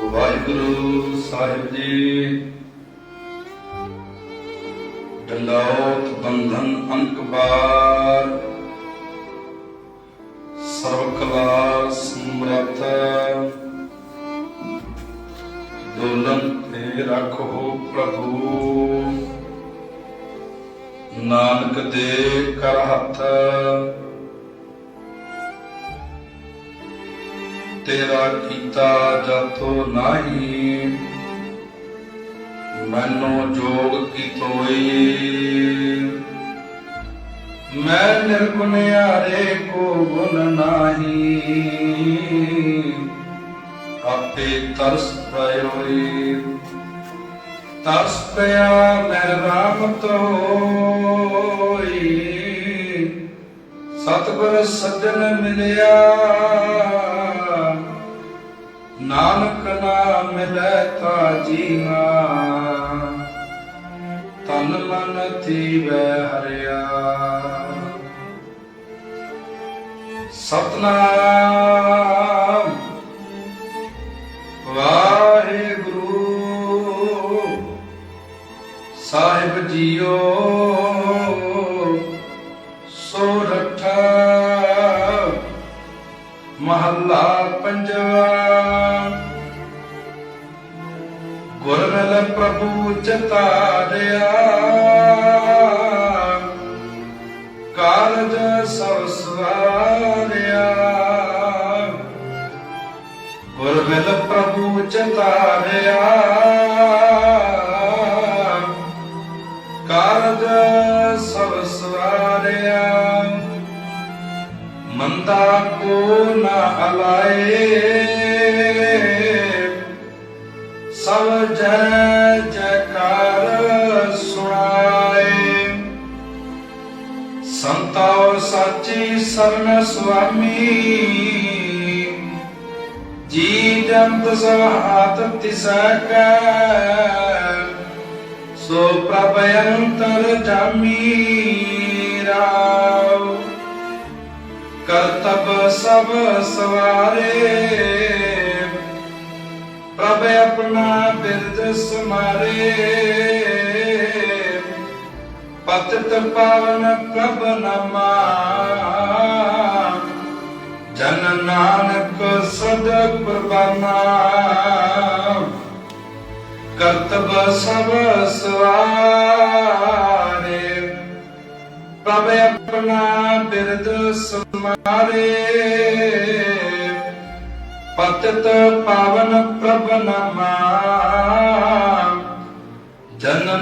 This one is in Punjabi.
ਵਾਹਿਗੁਰੂ ਸਾਹਿਬ ਜੀ। ਡੰਡਾਉਤ ਬੰਧਨ ਅੰਕ ਸਰਵ ਕਲਾ ਸਮਰੱਥ। ਦੋਲਨ ਤੇ ਰੱਖੋ ਪ੍ਰਭੂ। ਨਾਨਕ ਦੇ ਕਰ ਹੱਥ। ਤੇਰਾ ਕੀਤਾ ਜਾਤੋ ਨਾਹੀ, ਮਨੋ ਜੋਗ ਕੀ ਤੋਈ ਮੈਂ ਨਿਰਗੁਣਿਆਰੇ ਕੋ ਗੁਣ ਨਾਹੀ, ਆਪੇ ਤਰਸ ਪਇਓਈ। ਤਰਸ ਪਿਆ ਮੈਂ ਰਾਮ ਤੋਈ ਸਤਿਗੁਰ ਸੱਜਣ ਮਿਲਿਆ। ਨਾਨਕ ਨਾਮ ਮਿਲੈ ਤਾ ਜੀਵਾ ਤਨ ਮਨ ਥੀਵੈ ਹਰਿਆ। ਸਤਨਾਮ। ਵਾਹਿਗੁਰੂ। ਸਾਹਿਬ ਜੀਓ। ਸੋਰਠ ਮਹੱਲਾ ਗੁਰ ਪ੍ਰਭੂ ਚਤਾਰਿਆ ਕਾਰਜ ਸਭ ਸਵਾਰਿਆ ਗੁਰ ਪ੍ਰਭੂ ਚਤਾਰਿਆ ਕਾਰਜ ਸਭ ਸਵਾਰਿਆ ਮੰਦਾ ਕੋ ਨਾ ਅਲਾਏ। ਸਭ ਜੈ ਜੈਕਾਰ ਸੁਣਾਏ। ਸੰਤੋ ਸਾਚੀ ਸਰਨ ਸੁਆਮੀ, ਜੀ ਜੰਤ ਸਹਾਤ ਤਿਸੈ ਕੈ ਸੋ ਪ੍ਰਭ ਅੰਤਰ ਜਾਮੀ ਰਾਵ ਕਰਤਬ ਸਭ ਸਵਾਰੇ ਸਮਾਰੇ ਪਤਿਤ ਪਾਵਨ ਪ੍ਰਭ ਨਾਮਾ। ਜਨ ਨਾਨਕ ਸਦ ਕੁਰਬਾਨਾ ਕਰਤਬ ਸਭ ਸਵਾਰੇ। ਪ੍ਰਭ ਆਪਣਾ ਬਿਰਦ ਸਮਾਰੇ। ਪਤਿਤ ਪਾਵਨ ਪ੍ਰਭ ਨਾਮਾ।